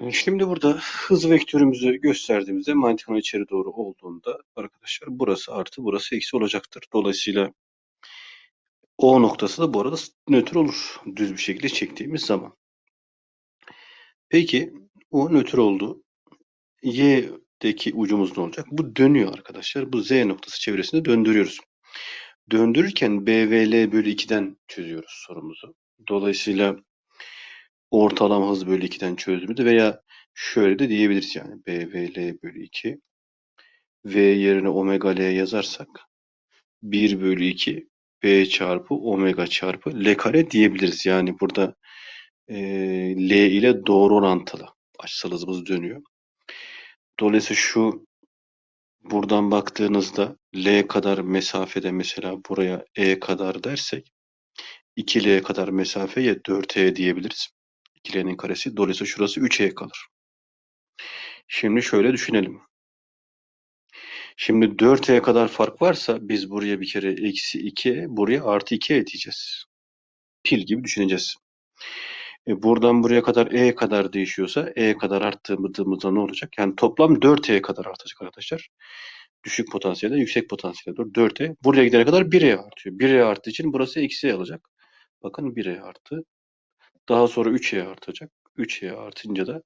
Ee, Şimdi burada hız vektörümüzü gösterdiğimizde manyetik alan içeri doğru olduğunda arkadaşlar burası artı burası eksi olacaktır. Dolayısıyla O noktası da bu arada nötr olur. Düz bir şekilde çektiğimiz zaman. Peki o nötr oldu. Y'deki ucumuz ne olacak? Bu dönüyor arkadaşlar. Bu Z noktası çevresinde döndürüyoruz. Döndürürken BVL bölü 2'den çözüyoruz sorumuzu. Dolayısıyla ortalama hız bölü 2'den çözümüdü veya şöyle de diyebiliriz yani BVL bölü 2 V yerine omega L yazarsak 1 bölü 2 B çarpı omega çarpı L kare diyebiliriz. Yani burada e, L ile doğru orantılı açısal hızımız dönüyor. Dolayısıyla şu buradan baktığınızda L kadar mesafede mesela buraya E kadar dersek 2L kadar mesafeye 4E diyebiliriz. 2L'nin karesi. Dolayısıyla şurası 3E kalır. Şimdi şöyle düşünelim. Şimdi 4E kadar fark varsa biz buraya bir kere eksi 2E buraya artı 2E diyeceğiz. Pil gibi düşüneceğiz. E buradan buraya kadar E kadar değişiyorsa E kadar arttığımızda ne olacak? Yani toplam 4E kadar artacak arkadaşlar. Düşük potansiyelde yüksek potansiyelde doğru 4E. Buraya gidene kadar 1E artıyor. 1E arttığı için burası eksi E alacak. Bakın 1E arttı. Daha sonra 3E artacak. 3E artınca da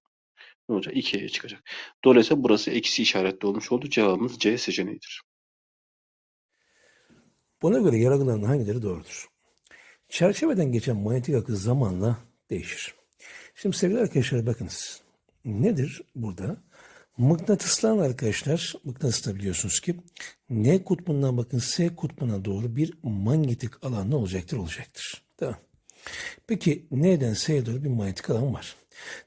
ne olacak? 2E çıkacak. Dolayısıyla burası eksi işaretli olmuş oldu. Cevabımız C seçeneğidir. Buna göre yargılanan hangileri doğrudur? Çerçeveden geçen manyetik akı zamanla değişir. Şimdi sevgili arkadaşlar bakınız. Nedir burada? Mıknatıslan arkadaşlar, mıknatısta biliyorsunuz ki N kutbundan bakın S kutbuna doğru bir manyetik alan ne olacaktır? Olacaktır. Tamam. Peki S'ye doğru bir manyetik alan var.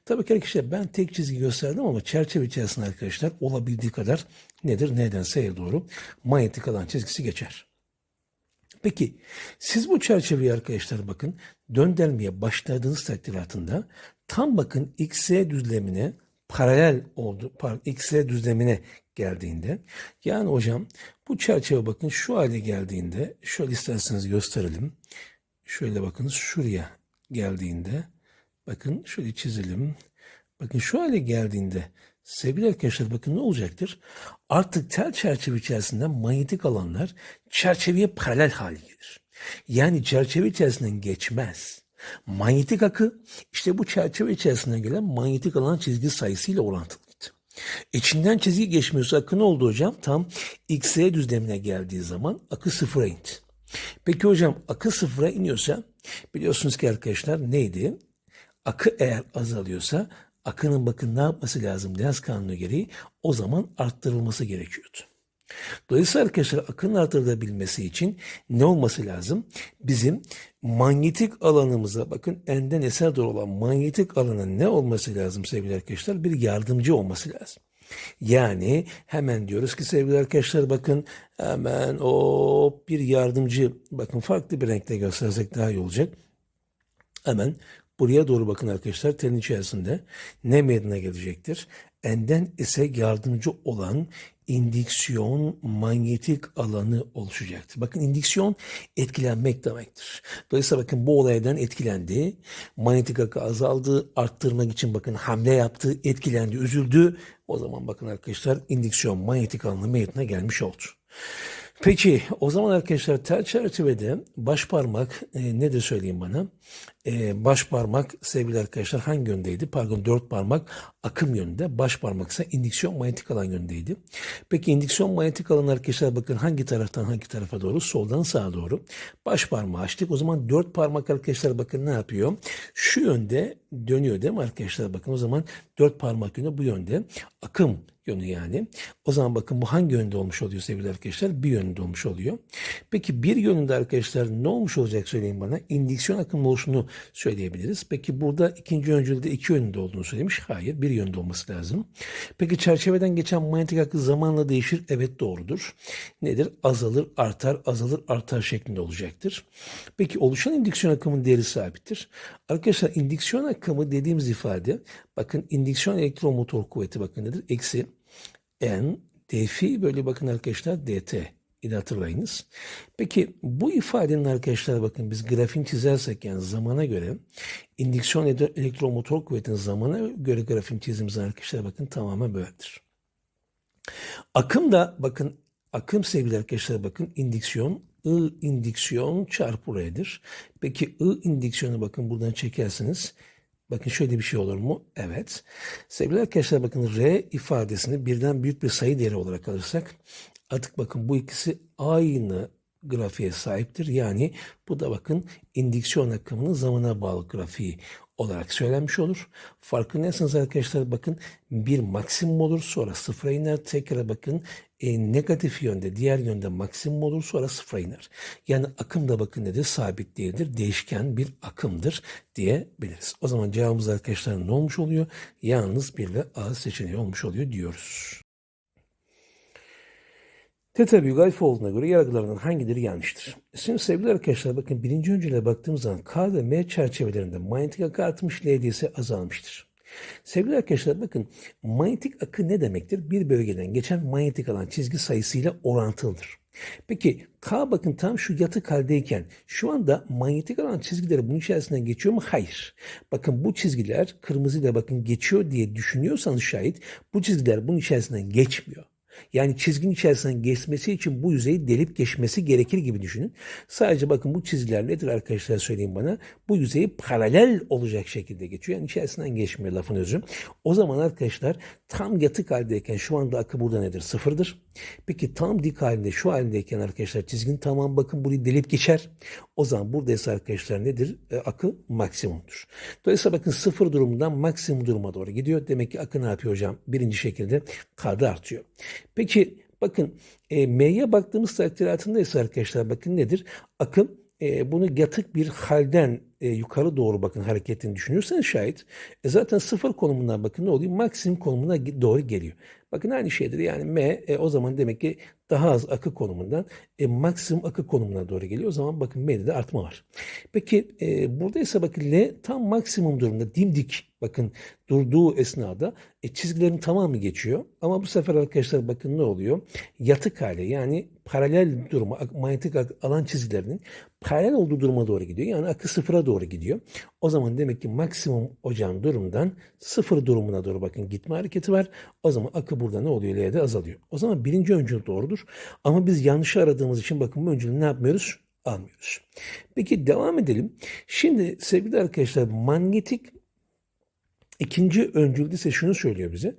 Tabii ki arkadaşlar ben tek çizgi gösterdim ama çerçeve içerisinde arkadaşlar olabildiği kadar nedir? N'den S'ye doğru manyetik alan çizgisi geçer. Peki siz bu çerçeveyi arkadaşlar bakın döndürmeye başladığınız takdir altında tam bakın XY düzlemine paralel oldu. Pardon, XY düzlemine geldiğinde yani hocam bu çerçeve bakın şu hale geldiğinde şöyle isterseniz gösterelim. Şöyle bakınız şuraya geldiğinde bakın şöyle çizelim. Bakın şu hale geldiğinde sevgili arkadaşlar bakın ne olacaktır? Artık tel çerçeve içerisinde manyetik alanlar çerçeveye paralel hale gelir. Yani çerçeve içerisinden geçmez. Manyetik akı işte bu çerçeve içerisinden gelen manyetik alan çizgi sayısıyla orantılıydı. İçinden çizgi geçmiyorsa akı ne oldu hocam? Tam XY düzlemine geldiği zaman akı sıfıra indi. Peki hocam akı sıfıra iniyorsa biliyorsunuz ki arkadaşlar neydi? Akı eğer azalıyorsa akının bakın ne yapması lazım Lens kanunu gereği o zaman arttırılması gerekiyordu. Dolayısıyla arkadaşlar akının artırılabilmesi için ne olması lazım? Bizim manyetik alanımıza bakın enden eser doğru olan manyetik alanın ne olması lazım sevgili arkadaşlar? Bir yardımcı olması lazım. Yani hemen diyoruz ki sevgili arkadaşlar bakın hemen o bir yardımcı bakın farklı bir renkte göstersek daha iyi olacak. Hemen buraya doğru bakın arkadaşlar telin içerisinde ne meydana gelecektir? Enden ise yardımcı olan indiksiyon manyetik alanı oluşacaktır. Bakın indiksiyon etkilenmek demektir. Dolayısıyla bakın bu olaydan etkilendi. Manyetik akı azaldı. Arttırmak için bakın hamle yaptı. Etkilendi, üzüldü. O zaman bakın arkadaşlar indiksiyon manyetik alanı meydana gelmiş oldu. Peki o zaman arkadaşlar tel çerçevede baş parmak e, nedir söyleyeyim bana? E, baş parmak sevgili arkadaşlar hangi yöndeydi? Pardon dört parmak akım yönünde. Baş parmak ise indiksiyon manyetik alan yönündeydi. Peki indiksiyon manyetik alan arkadaşlar bakın hangi taraftan hangi tarafa doğru? Soldan sağa doğru. Baş parmağı açtık. O zaman dört parmak arkadaşlar bakın ne yapıyor? Şu yönde dönüyor değil mi arkadaşlar? Bakın o zaman dört parmak yönü bu yönde. Akım yönü yani. O zaman bakın bu hangi yönde olmuş oluyor sevgili arkadaşlar? Bir yönünde olmuş oluyor. Peki bir yönünde arkadaşlar ne olmuş olacak söyleyin bana? İndüksiyon akımı oluşunu söyleyebiliriz. Peki burada ikinci öncülde iki yönünde olduğunu söylemiş. Hayır bir yönde olması lazım. Peki çerçeveden geçen manyetik akı zamanla değişir. Evet doğrudur. Nedir? Azalır, artar, azalır, artar şeklinde olacaktır. Peki oluşan indüksiyon akımının değeri sabittir. Arkadaşlar indüksiyon akımı dediğimiz ifade bakın indüksiyon elektromotor kuvveti bakın nedir? Eksi n dfi böyle bakın arkadaşlar dt idi hatırlayınız. Peki bu ifadenin arkadaşlar bakın biz grafiğini çizersek yani zamana göre indüksiyon ele- elektromotor kuvvetinin zamana göre grafiğini çizdiğimiz arkadaşlar bakın tamamen böyledir. Akım da bakın akım sevgili arkadaşlar bakın indüksiyon I indüksiyon çarpı R'dir. Peki I indüksiyonu bakın buradan çekersiniz. Bakın şöyle bir şey olur mu? Evet. Sevgili arkadaşlar bakın R ifadesini birden büyük bir sayı değeri olarak alırsak artık bakın bu ikisi aynı grafiğe sahiptir. Yani bu da bakın indüksiyon akımının zamana bağlı grafiği olarak söylenmiş olur. Farkındaysanız arkadaşlar bakın bir maksimum olur sonra sıfıra iner. Tekrar bakın e, negatif yönde diğer yönde maksimum olur sonra sıfıra iner. Yani akım da bakın nedir? Sabit değildir. Değişken bir akımdır diyebiliriz. O zaman cevabımız arkadaşlar ne olmuş oluyor? Yalnız bir ve A seçeneği olmuş oluyor diyoruz. Teta büyük alfa olduğuna göre yargılarından hangileri yanlıştır? Şimdi sevgili arkadaşlar bakın birinci öncüle baktığımız zaman K ve M çerçevelerinde manyetik akı artmış, L ise azalmıştır. Sevgili arkadaşlar bakın manyetik akı ne demektir? Bir bölgeden geçen manyetik alan çizgi sayısıyla orantılıdır. Peki K bakın tam şu yatık haldeyken şu anda manyetik alan çizgileri bunun içerisinden geçiyor mu? Hayır. Bakın bu çizgiler kırmızıyla bakın geçiyor diye düşünüyorsanız şayet bu çizgiler bunun içerisinden geçmiyor. Yani çizginin içerisinden geçmesi için bu yüzeyi delip geçmesi gerekir gibi düşünün. Sadece bakın bu çizgiler nedir arkadaşlar söyleyeyim bana. Bu yüzeyi paralel olacak şekilde geçiyor. Yani içerisinden geçmiyor lafın özü. O zaman arkadaşlar tam yatık haldeyken şu anda akı burada nedir? Sıfırdır. Peki tam dik halinde şu haldeyken arkadaşlar çizginin tamam bakın burayı delip geçer. O zaman buradaysa arkadaşlar nedir? E, akı maksimumdur. Dolayısıyla bakın sıfır durumundan maksimum duruma doğru gidiyor. Demek ki akı ne yapıyor hocam? Birinci şekilde K'da artıyor. Peki bakın e, M'ye baktığımız takdir altında ise arkadaşlar bakın nedir? Akım e, bunu yatık bir halden e, yukarı doğru bakın hareketini düşünüyorsanız şayet e, zaten sıfır konumundan bakın ne oluyor? Maksimum konumuna doğru geliyor. Bakın aynı şeydir yani M e, o zaman demek ki daha az akı konumundan e, maksimum akı konumuna doğru geliyor. O zaman bakın M'de de artma var. Peki e, burada ise bakın L tam maksimum durumda dimdik bakın durduğu esnada e, çizgilerin tamamı geçiyor. Ama bu sefer arkadaşlar bakın ne oluyor? Yatık hale yani paralel duruma manyetik alan çizgilerinin paralel olduğu duruma doğru gidiyor. Yani akı sıfıra doğru gidiyor. O zaman demek ki maksimum hocam durumdan sıfır durumuna doğru bakın gitme hareketi var. O zaman akı burada ne oluyor? L'de azalıyor. O zaman birinci öncül doğrudur. Ama biz yanlışı aradığımız için bakın bu öncülü ne yapmıyoruz? Almıyoruz. Peki devam edelim. Şimdi sevgili arkadaşlar manyetik ikinci öncülde ise şunu söylüyor bize.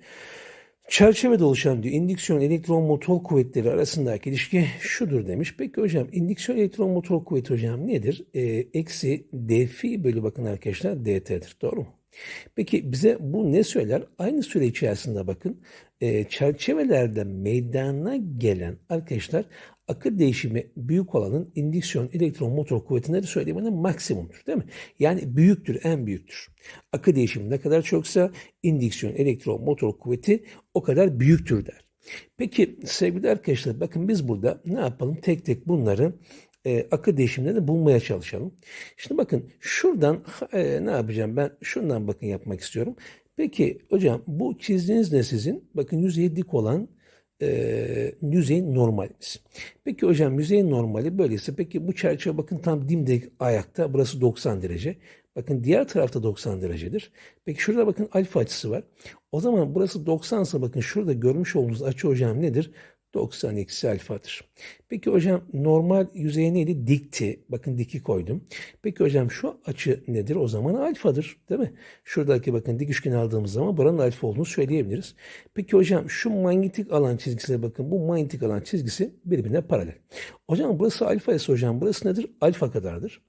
Çerçevede oluşan diyor indüksiyon elektron motor kuvvetleri arasındaki ilişki şudur demiş. Peki hocam indüksiyon elektron motor kuvveti hocam nedir? Ee, eksi d fi bölü bakın arkadaşlar dt'dir. Doğru mu? Peki bize bu ne söyler? Aynı süre içerisinde bakın e, çerçevelerde meydana gelen arkadaşlar akı değişimi büyük olanın indüksiyon elektron motor kuvvetinde de söylemenin maksimumdur değil mi? Yani büyüktür, en büyüktür. Akı değişimi ne kadar çoksa indüksiyon elektron motor kuvveti o kadar büyüktür der. Peki sevgili arkadaşlar bakın biz burada ne yapalım? Tek tek bunları e, akı değişimlerini bulmaya çalışalım. Şimdi bakın şuradan e, ne yapacağım ben? Şundan bakın yapmak istiyorum. Peki hocam bu çizdiğiniz ne sizin? Bakın yüzeye dik olan e, yüzeyin normalimiz. Peki hocam yüzeyin normali böyleyse peki bu çerçeve bakın tam dimdik ayakta burası 90 derece. Bakın diğer tarafta 90 derecedir. Peki şurada bakın alfa açısı var. O zaman burası 90 ise bakın şurada görmüş olduğunuz açı hocam nedir? 90 eksi alfadır. Peki hocam normal yüzeye neydi? Dikti. Bakın diki koydum. Peki hocam şu açı nedir? O zaman alfadır. Değil mi? Şuradaki bakın dik üçgeni aldığımız zaman buranın alfa olduğunu söyleyebiliriz. Peki hocam şu manyetik alan çizgisine bakın. Bu manyetik alan çizgisi birbirine paralel. Hocam burası alfa ise hocam burası nedir? Alfa kadardır.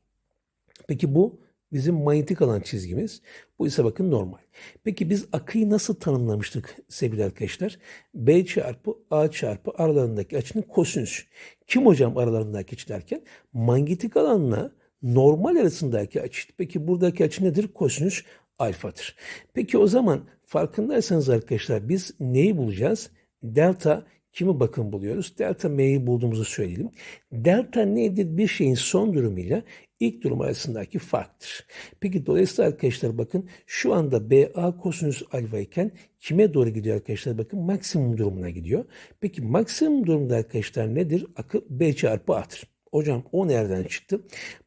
Peki bu bizim manyetik alan çizgimiz. Bu ise bakın normal. Peki biz akıyı nasıl tanımlamıştık sevgili arkadaşlar? B çarpı A çarpı aralarındaki açının kosinüs. Kim hocam aralarındaki açı derken? Manyetik alanla normal arasındaki açı. Peki buradaki açı nedir? Kosinüs alfadır. Peki o zaman farkındaysanız arkadaşlar biz neyi bulacağız? Delta kimi bakın buluyoruz? Delta M'yi bulduğumuzu söyleyelim. Delta nedir? Bir şeyin son durumuyla ilk durum arasındaki farktır. Peki dolayısıyla arkadaşlar bakın şu anda BA kosinüs alfa iken kime doğru gidiyor arkadaşlar? Bakın maksimum durumuna gidiyor. Peki maksimum durumda arkadaşlar nedir? Akı B çarpı A'dır. Hocam o nereden çıktı?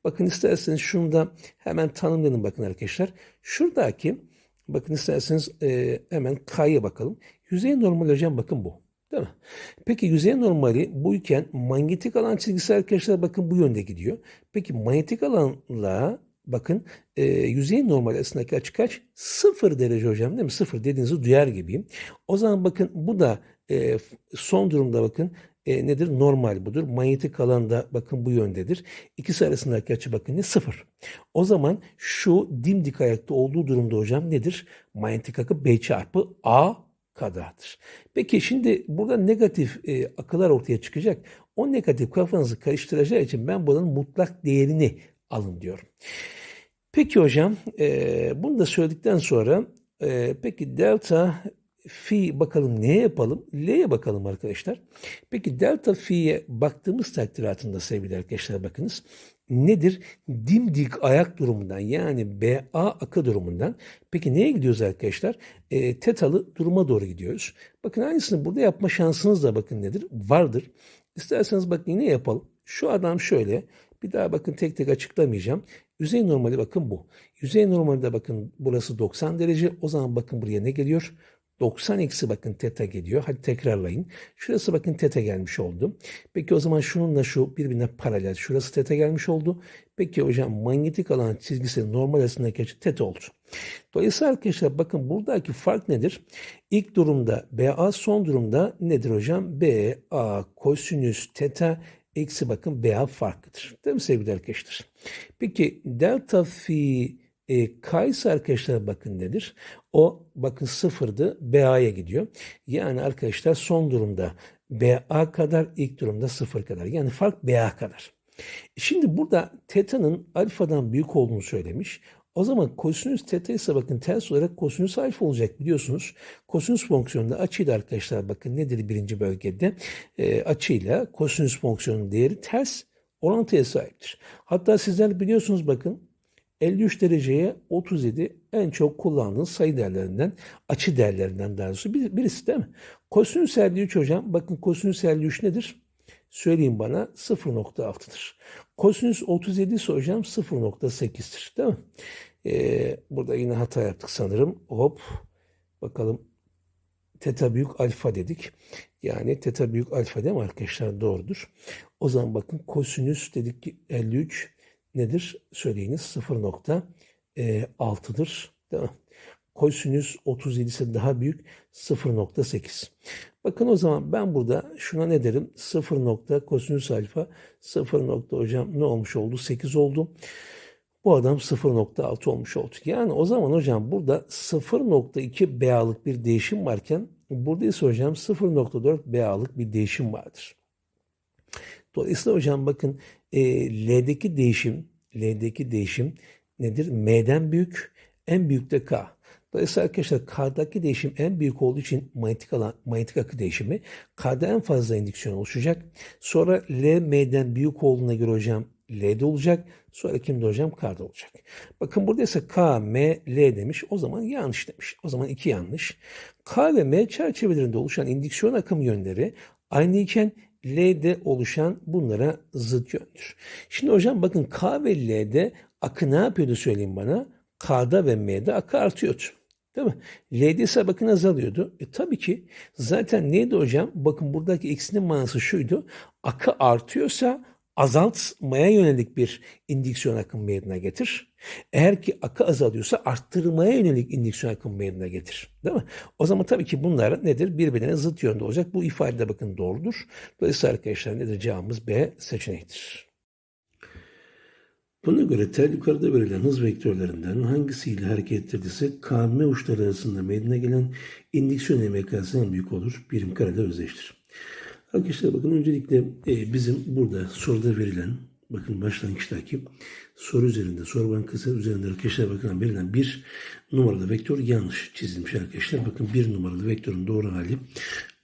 Bakın isterseniz şunu da hemen tanımlayalım bakın arkadaşlar. Şuradaki bakın isterseniz e, hemen K'ya bakalım. Yüzey normal hocam bakın bu. Değil mi? Peki yüzey normali buyken manyetik alan çizgisi arkadaşlar bakın bu yönde gidiyor. Peki manyetik alanla bakın e, yüzey normal arasındaki açı kaç? Sıfır derece hocam değil mi? Sıfır dediğinizi duyar gibiyim. O zaman bakın bu da e, son durumda bakın e, nedir? Normal budur. Manyetik alanda bakın bu yöndedir. İkisi arasındaki açı bakın ne? Sıfır. O zaman şu dimdik ayakta olduğu durumda hocam nedir? Manyetik akı B çarpı A kadardır. Peki şimdi burada negatif e, akılar ortaya çıkacak. O negatif kafanızı karıştıracağı için ben bunun mutlak değerini alın diyorum. Peki hocam e, bunu da söyledikten sonra e, peki delta fi bakalım neye yapalım? L'ye bakalım arkadaşlar. Peki delta fi'ye baktığımız takdir altında sevgili arkadaşlar bakınız. Nedir? Dimdik ayak durumundan yani BA akı durumundan. Peki neye gidiyoruz arkadaşlar? E, tetalı duruma doğru gidiyoruz. Bakın aynısını burada yapma şansınız da bakın nedir? Vardır. İsterseniz bakın yine yapalım. Şu adam şöyle. Bir daha bakın tek tek açıklamayacağım. Yüzey normali bakın bu. Yüzey normalde bakın burası 90 derece. O zaman bakın buraya ne geliyor? 90 eksi bakın teta geliyor. Hadi tekrarlayın. Şurası bakın teta gelmiş oldu. Peki o zaman şununla şu birbirine paralel. Şurası teta gelmiş oldu. Peki hocam manyetik alan çizgisi normal arasındaki açı teta oldu. Dolayısıyla arkadaşlar bakın buradaki fark nedir? İlk durumda BA son durumda nedir hocam? BA kosinüs teta eksi bakın BA farkıdır. Değil mi sevgili arkadaşlar? Peki delta fi e, K ise arkadaşlar bakın nedir? O bakın sıfırdı BA'ya gidiyor. Yani arkadaşlar son durumda BA kadar ilk durumda sıfır kadar. Yani fark BA kadar. Şimdi burada teta'nın alfadan büyük olduğunu söylemiş. O zaman kosinüs teta ise bakın ters olarak kosinüs alfa olacak biliyorsunuz. Kosinüs fonksiyonunda açıyla arkadaşlar bakın nedir birinci bölgede? E, açıyla kosinüs fonksiyonun değeri ters orantıya sahiptir. Hatta sizler biliyorsunuz bakın 53 dereceye 37 en çok kullandığınız sayı değerlerinden, açı değerlerinden daha doğrusu bir, birisi değil mi? Kosinüs 53 hocam, bakın kosinüs 53 nedir? Söyleyin bana 0.6'dır. Kosinüs 37 ise hocam 0.8'tir değil mi? Ee, burada yine hata yaptık sanırım. Hop bakalım teta büyük alfa dedik. Yani teta büyük alfa değil mi arkadaşlar? Doğrudur. O zaman bakın kosinüs dedik ki 53 nedir? Söyleyiniz 0.6'dır. Değil mi? Kosinüs 37 ise daha büyük 0.8. Bakın o zaman ben burada şuna ne derim? 0 nokta kosinüs alfa 0 nokta hocam ne olmuş oldu? 8 oldu. Bu adam 0.6 olmuş oldu. Yani o zaman hocam burada 0.2 BA'lık bir değişim varken burada ise hocam 0.4 BA'lık bir değişim vardır. Dolayısıyla hocam bakın e, L'deki değişim L'deki değişim nedir? M'den büyük, en büyük de K. Dolayısıyla arkadaşlar K'daki değişim en büyük olduğu için manyetik alan, manyetik akı değişimi K'da en fazla indüksiyon oluşacak. Sonra L M'den büyük olduğuna göre hocam L'de olacak. Sonra kimde hocam? K'da olacak. Bakın burada ise K, M, L demiş. O zaman yanlış demiş. O zaman iki yanlış. K ve M çerçevelerinde oluşan indüksiyon akım yönleri aynı iken L'de oluşan bunlara zıt yöndür. Şimdi hocam bakın K ve L'de akı ne yapıyordu söyleyin bana? K'da ve M'de akı artıyordu. Değil mi? L'de ise bakın azalıyordu. E tabii ki zaten neydi hocam? Bakın buradaki eksinin manası şuydu. Akı artıyorsa azaltmaya yönelik bir indüksiyon akım meydana getir. Eğer ki akı azalıyorsa arttırmaya yönelik indüksiyon akım meydana getir. Değil mi? O zaman tabii ki bunlar nedir? Birbirine zıt yönde olacak. Bu ifade bakın doğrudur. Dolayısıyla arkadaşlar nedir? Cevabımız B seçeneğidir. Buna göre tel yukarıda verilen hız vektörlerinden hangisiyle hareket ettirdiyse KM uçları arasında meydana gelen indüksiyon emekası en büyük olur. Birim karede özdeştir. Arkadaşlar bakın öncelikle e, bizim burada soruda verilen bakın başlangıçtaki soru üzerinde soru bankası üzerinde arkadaşlar bakın verilen bir numaralı vektör yanlış çizilmiş arkadaşlar. Bakın bir numaralı vektörün doğru hali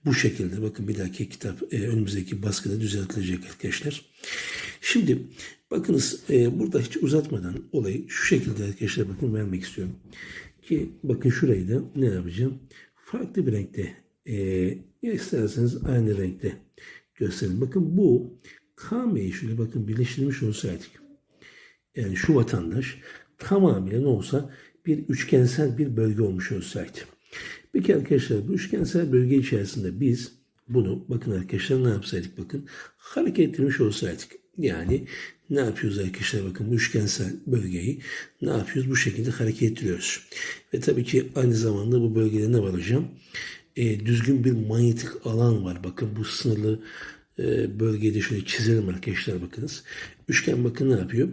bu şekilde. Bakın bir dahaki kitap e, önümüzdeki baskıda düzeltilecek arkadaşlar. Şimdi bakınız e, burada hiç uzatmadan olayı şu şekilde arkadaşlar bakın vermek istiyorum. Ki bakın şurayı da ne yapacağım? Farklı bir renkte e, ya isterseniz aynı renkte gösterin. Bakın bu KM'yi şöyle bakın birleştirmiş olsaydık yani şu vatandaş tamamıyla ne olsa bir üçgensel bir bölge olmuş olsaydı. Peki arkadaşlar bu üçgensel bölge içerisinde biz bunu bakın arkadaşlar ne yapsaydık bakın hareket ettirmiş olsaydık. Yani ne yapıyoruz arkadaşlar bakın bu üçgensel bölgeyi ne yapıyoruz bu şekilde hareket ettiriyoruz. Ve tabii ki aynı zamanda bu bölgede ne var hocam? E, düzgün bir manyetik alan var. Bakın bu sınırlı e, bölgede şöyle çizelim arkadaşlar bakınız. Üçgen bakın ne yapıyor?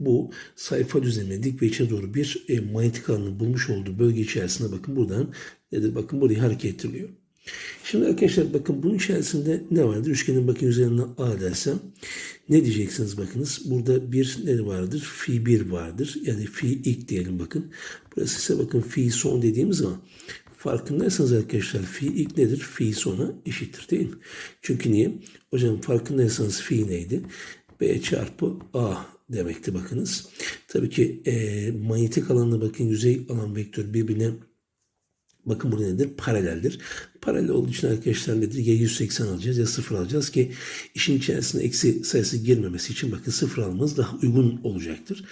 Bu sayfa düzenine dik ve içe doğru bir e, manyetik alanı bulmuş olduğu bölge içerisinde bakın buradan nedir? Bakın burayı hareket ettiriyor. Şimdi arkadaşlar bakın bunun içerisinde ne vardır? Üçgenin bakın üzerine A dersem ne diyeceksiniz bakınız. Burada bir ne vardır? Fi 1 vardır. Yani fi ilk diyelim bakın. Burası ise bakın fi son dediğimiz zaman farkındaysanız arkadaşlar fi ilk nedir? Fi sona eşittir değil mi? Çünkü niye? Hocam farkındaysanız fi neydi? B çarpı A demekti bakınız. Tabii ki e, manyetik alanla bakın yüzey alan vektör birbirine Bakın burada nedir? Paraleldir. Paralel olduğu için arkadaşlar nedir? Ya 180 alacağız ya 0 alacağız ki işin içerisine eksi sayısı girmemesi için bakın 0 almamız daha uygun olacaktır.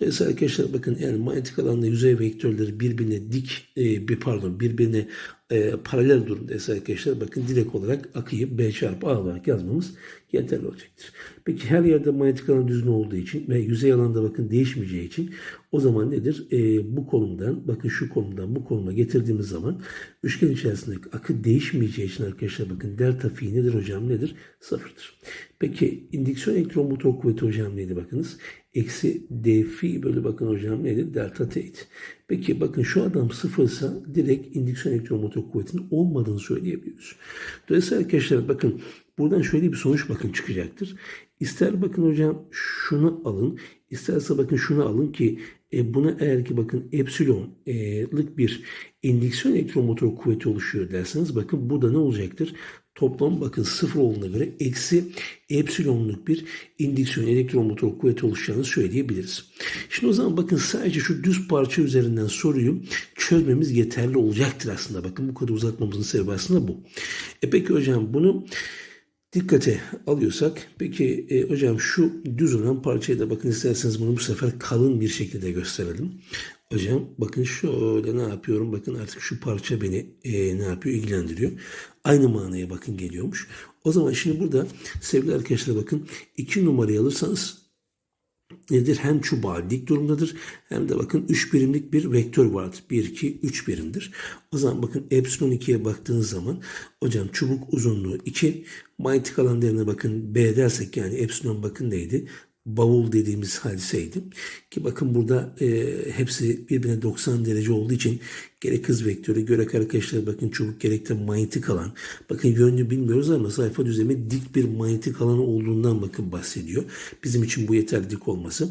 Dolayısıyla arkadaşlar bakın yani manyetik alanda yüzey vektörleri birbirine dik e, bir pardon birbirine e, paralel durumdaysa arkadaşlar bakın direkt olarak akıyı B çarpı A olarak yazmamız yeterli olacaktır. Peki her yerde manyetik alan düzgün olduğu için ve yüzey alanda bakın değişmeyeceği için o zaman nedir? E, bu konumdan bakın şu konumdan bu konuma getirdiğimiz zaman üçgen içerisindeki akı değişmeyeceği için arkadaşlar bakın delta fi nedir hocam nedir? Sıfırdır. Peki indüksiyon elektron motor kuvveti hocam neydi bakınız? Eksi d fi bölü bakın hocam neydi? Delta t'ydi. Peki bakın şu adam sıfırsa direkt indüksiyon elektron motor kuvvetinin olmadığını söyleyebiliyoruz. Dolayısıyla arkadaşlar bakın buradan şöyle bir sonuç bakın çıkacaktır. İster bakın hocam şunu alın, isterse bakın şunu alın ki e, buna eğer ki bakın epsilonlık bir indüksiyon elektromotor kuvveti oluşuyor derseniz bakın bu da ne olacaktır? Toplam bakın sıfır olduğuna göre eksi epsilonluk bir indüksiyon elektromotor kuvveti oluşacağını söyleyebiliriz. Şimdi o zaman bakın sadece şu düz parça üzerinden soruyu çözmemiz yeterli olacaktır aslında. Bakın bu kadar uzatmamızın sebebi aslında bu. E peki hocam bunu dikkate alıyorsak peki e, hocam şu düz olan parçayı da bakın isterseniz bunu bu sefer kalın bir şekilde gösterelim. Hocam bakın şöyle ne yapıyorum bakın artık şu parça beni e, ne yapıyor ilgilendiriyor. Aynı manaya bakın geliyormuş. O zaman şimdi burada sevgili arkadaşlar bakın iki numarayı alırsanız nedir? Hem çubuğa dik durumdadır hem de bakın 3 birimlik bir vektör vardır. 1, 2, 3 birimdir. O zaman bakın epsilon 2'ye baktığınız zaman hocam çubuk uzunluğu 2 manyetik alan değerine bakın B dersek yani epsilon bakın neydi? bavul dediğimiz hadiseydi. Ki bakın burada e, hepsi birbirine 90 derece olduğu için gerek hız vektörü gerek arkadaşlar bakın çubuk gerek de manyetik alan. Bakın yönünü bilmiyoruz ama sayfa düzlemi dik bir manyetik alanı olduğundan bakın bahsediyor. Bizim için bu yeterli dik olması.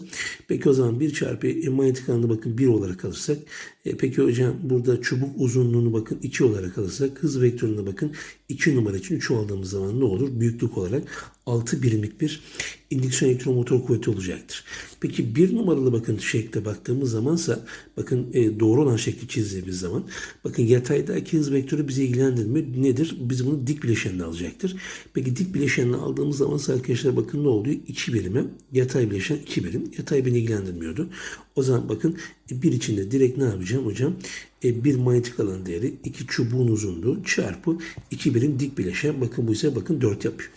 Peki o zaman 1 çarpı e, manyetik alanı bakın 1 olarak alırsak. E, peki hocam burada çubuk uzunluğunu bakın 2 olarak alırsak hız vektörüne bakın 2 numara için 3 aldığımız zaman ne olur? Büyüklük olarak 6 birimlik bir indüksiyon elektromotor kuvveti olacaktır. Peki bir numaralı bakın şekle baktığımız zamansa bakın e, doğru olan şekli çizdiğimiz zaman bakın yataydaki hız vektörü bizi ilgilendirmiyor. Nedir? Biz bunu dik bileşenle alacaktır. Peki dik bileşenle aldığımız zaman arkadaşlar bakın ne oluyor? 2 birime yatay bileşen 2 birim. Yatay beni ilgilendirmiyordu. O zaman bakın bir içinde direkt ne yapacağım hocam? E, bir manyetik alan değeri iki çubuğun uzunluğu çarpı iki birim dik bileşen. Bakın bu ise bakın 4 yapıyor.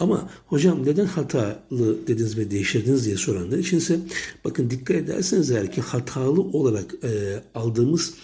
Ama hocam neden hatalı dediniz ve değiştirdiniz diye soranlar için ise bakın dikkat ederseniz eğer ki hatalı olarak e, aldığımız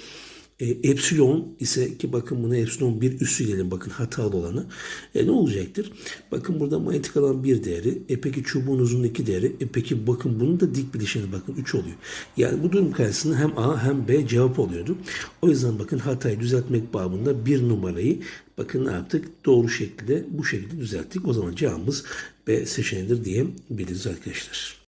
e, epsilon ise ki bakın buna epsilon 1 üssü diyelim bakın hatalı olanı. E, ne olacaktır? Bakın burada manyetik alan 1 değeri. E peki çubuğun uzunluğu 2 değeri. E peki bakın bunun da dik bileşeni bakın 3 oluyor. Yani bu durum karşısında hem A hem B cevap oluyordu. O yüzden bakın hatayı düzeltmek babında bir numarayı bakın ne yaptık? Doğru şekilde bu şekilde düzelttik. O zaman cevabımız B seçeneğidir diyebiliriz arkadaşlar.